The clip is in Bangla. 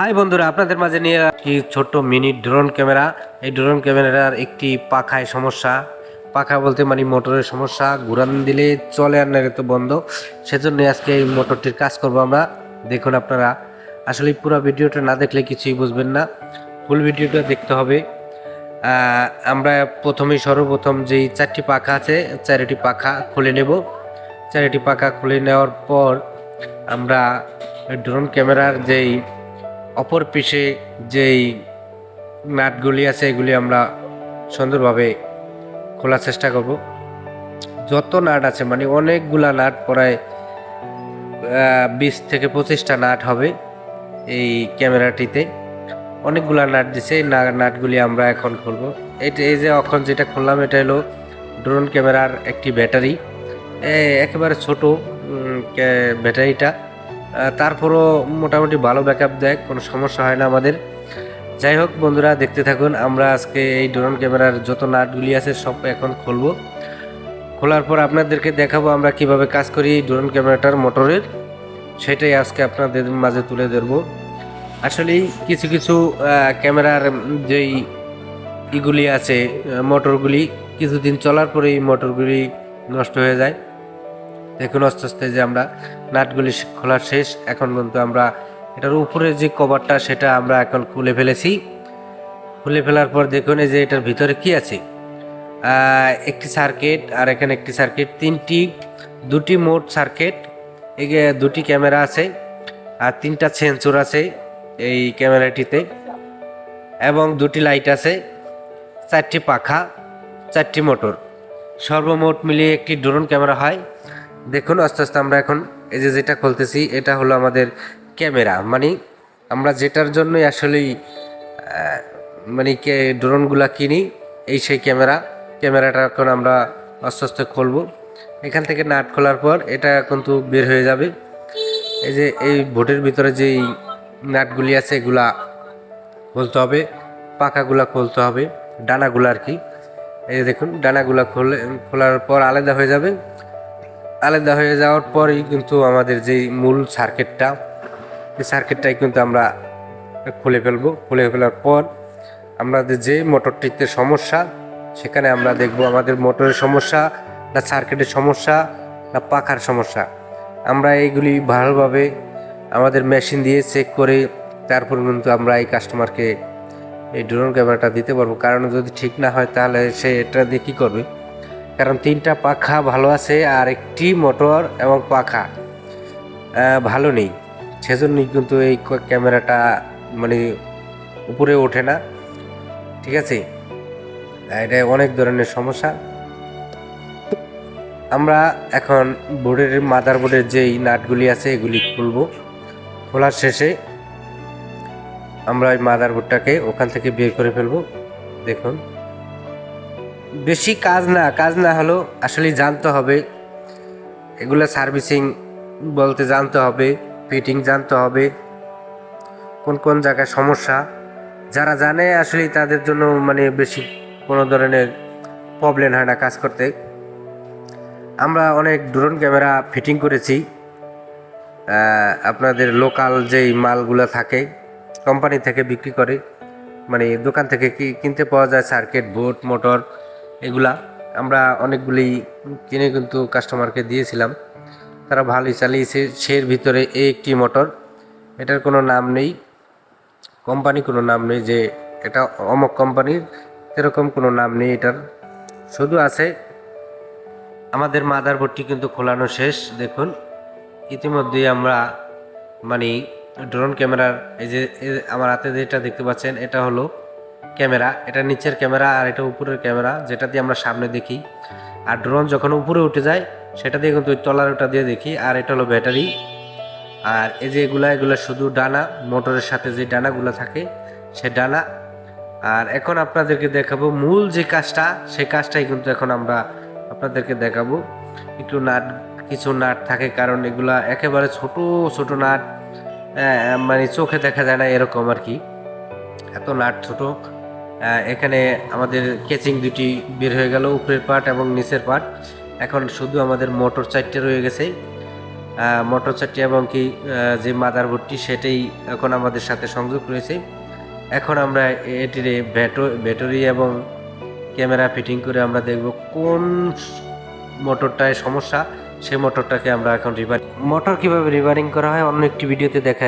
হাই বন্ধুরা, আপনাদের মাঝে নিয়ে একটি ছোট্ট মিনি ড্রোন ক্যামেরা। এই ড্রোন ক্যামেরার একটি পাখায় সমস্যা। পাখা বলতে মানে মোটরের সমস্যা, ঘুরান দিলে চলে আর না তো বন্ধ। সেজন্য আজকে এই মোটরটির কাজ করব আমরা। দেখুন আপনারা, আসলে পুরো ভিডিওটা না দেখলে কিছুই বুঝবেন না। ফুল ভিডিওটা দেখতে হবে। আমরা প্রথমেই সর্বপ্রথম যেই চারটি পাখা আছে, চারটি পাখা খুলে নেব। চারটি পাখা খুলে নেওয়ার পর আমরা ড্রোন ক্যামেরার যেই অপর পিঠে যেই নাটগুলি আছে, এগুলি আমরা সুন্দরভাবে খোলার চেষ্টা করব। যত নাট আছে মানে অনেকগুলা নাট প্রায় বিশ থেকে পঁচিশটা নাট হবে এই ক্যামেরাটিতে। অনেকগুলা নাট দিছে, এই না- নাটগুলি আমরা এখন খুলবো। এটা এই যে এখন যেটা খুললাম, এটা হলো ড্রোন ক্যামেরার একটি ব্যাটারি। একেবারে ছোট ব্যাটারিটা। তারপরও মোটামুটি ভালো ব্যাকআপ দেয়, কোনো সমস্যা হয় না আমাদের। যাই হোক বন্ধুরা, দেখতে থাকুন, আমরা আজকে এই ড্রোন ক্যামেরার যত নাটগুলি আছে সব এখন খুলবো। খোলার পর আপনাদেরকে দেখাবো আমরা কীভাবে কাজ করি এই ড্রোন ক্যামেরাটার মোটরের। সেটাই আজকে আপনাদের মাঝে তুলে ধরবো। আসলে কিছু কিছু ক্যামেরার যেই ইগুলি আছে মোটরগুলি, কিছুদিন চলার পরে এই মোটরগুলি নষ্ট হয়ে যায়। দেখুন আস্তে আস্তে যে আমরা নাটগুলি খোলা শেষ, এখন কিন্তু আমরা এটার উপরে যে কভারটা সেটা আমরা এখন খুলে ফেলেছি। খুলে ফেলার পর দেখুন এই যে এটার ভিতরে কি আছে? একটি সার্কিট আর এখানে একটি সার্কিট তিনটি, দুটি মোট সার্কিট এগে দুটি ক্যামেরা আছে আর তিনটা সেন্সর আছে এই ক্যামেরাটিতে এবং দুটি লাইট আছে, চারটি পাখা, চারটি মোটর সর্বমোট মিলিয়ে একটি ড্রোন ক্যামেরা হয়। দেখুন, আস্তে আস্তে আমরা এখন এই যে যেটা খুলতেছি, এটা হলো আমাদের ক্যামেরা। মানে আমরা যেটার জন্যই আসলেই মানে কে ড্রোনগুলা কিনি, এই সেই ক্যামেরা। ক্যামেরাটা এখন আমরা আস্তে আস্তে খুলবো। এখান থেকে নাট খোলার পর এটা কিন্তু বের হয়ে যাবে। এই যে এই ভোটের ভিতরে যেই নাটগুলি আছে, এগুলা খুলতে হবে, পাখাগুলা খুলতে হবে, ডানাগুলো আর কি। এই যে দেখুন, ডানাগুলা খুলে, খোলার পর আলাদা হয়ে যাবে। আলাদা হয়ে যাওয়ার পরেই কিন্তু আমাদের যেই মূল সার্কিটটা এই সার্কিটটাই কিন্তু আমরা খুলে ফেলব। খুলে ফেলার পর আমাদের যে মোটরটিতে সমস্যা, সেখানে আমরা দেখব আমাদের মোটরের সমস্যা, না সার্কিটের সমস্যা, না পাখার সমস্যা। আমরা এইগুলি ভালোভাবে আমাদের মেশিন দিয়ে চেক করে তারপর কিন্তু আমরা এই কাস্টমারকে এই ড্রোন ক্যামেরাটা দিতে পারব। কারণ যদি ঠিক না হয়, তাহলে সে এটা দিয়ে কী করবে? কারণ তিনটা পাখা ভালো আছে আর একটি মোটর এবং পাখা ভালো নেই। সেজন্যই কিন্তু এই ক্যামেরাটা মানে উপরে ওঠে না। ঠিক আছে? এটা অনেক ধরনের সমস্যা। আমরা এখন বোর্ডের, মাদার বোর্ডের যেই নাটগুলি আছে, এগুলি খুলব। খোলার শেষে আমরা ওই মাদার বোর্ডটাকে ওখান থেকে বের করে ফেলব। দেখুন। বেশি কাজ না কাজ না হলেও আসলে জানতে হবে। এগুলো সার্ভিসিং বলতে জানতে হবে, ফিটিং জানতে হবে, কোন কোন জায়গায় সমস্যা। যারা জানে আসলে তাদের জন্য মানে বেশি কোনো ধরনের প্রবলেম হয় না কাজ করতে। আমরা অনেক ড্রোন ক্যামেরা ফিটিং করেছি। আপনাদের লোকাল যেই মালগুলো থাকে কোম্পানি থেকে বিক্রি করে। মানে দোকান থেকে কি কিনতে পাওয়া যায় সার্কিট বোর্ড মোটর এগুলা আমরা অনেকগুলি কিনে কিন্তু কাস্টমারকে দিয়েছিলাম। তারা ভালোই চালিয়েছে। সের ভিতরে এই একটি মোটর এটার কোনো নাম নেই। কোম্পানি কোনো নাম নেই যে এটা অমক কোম্পানির। এরকম কোনো নাম নেই এটার। শুধু আছে আমাদের মাদারবোর্ডটি কিন্তু খোলানো শেষ। দেখুন, ইতিমধ্যেই আমরা মানে ড্রোন ক্যামেরার এই যে আমার হাতে যেটা দেখতে পাচ্ছেন, এটা হলো ক্যামেরা, এটা নিচের ক্যামেরা আর এটা উপরের ক্যামেরা, যেটা দিয়ে আমরা সামনে দেখি। আর ড্রোন যখন উপরে উঠে যায়, সেটা দিয়ে কিন্তু ওই তলার ওটা দিয়ে দেখি। আর এটা হলো ব্যাটারি। আর এই যে এগুলা এগুলা শুধু ডানা, মোটরের সাথে যে ডানাগুলো থাকে, সে ডানা। আর এখন আপনাদেরকে দেখাবো মূল যে কাজটা, সেই কাজটাই কিন্তু এখন আমরা আপনাদেরকে দেখাবো। একটু নাট, কিছু নাট থাকে, কারণ এগুলা একেবারে ছোট ছোট নাট মানে চোখে দেখা যায় না, এরকম আর কি। এত নাট ছোট। এখানে আমাদের কেচিং দুটি বের হয়ে গেল, উপরের পার্ট এবং নিচের পার্ট এখন শুধু আমাদের মোটর চারটে রয়ে গেছে। মোটর চারটি এবং কি যে মাদারবোর্ডটি সেটাই এখন আমাদের সাথে সংযোগ রয়েছে। এখন আমরা এটির ব্যাটারি এবং ক্যামেরা ফিটিং করে আমরা দেখব কোন মোটরটায় সমস্যা। সেই মোটরটাকে আমরা এখন রিভার মোটর কীভাবে রিভারিং করা হয় অন্য একটি ভিডিওতে দেখা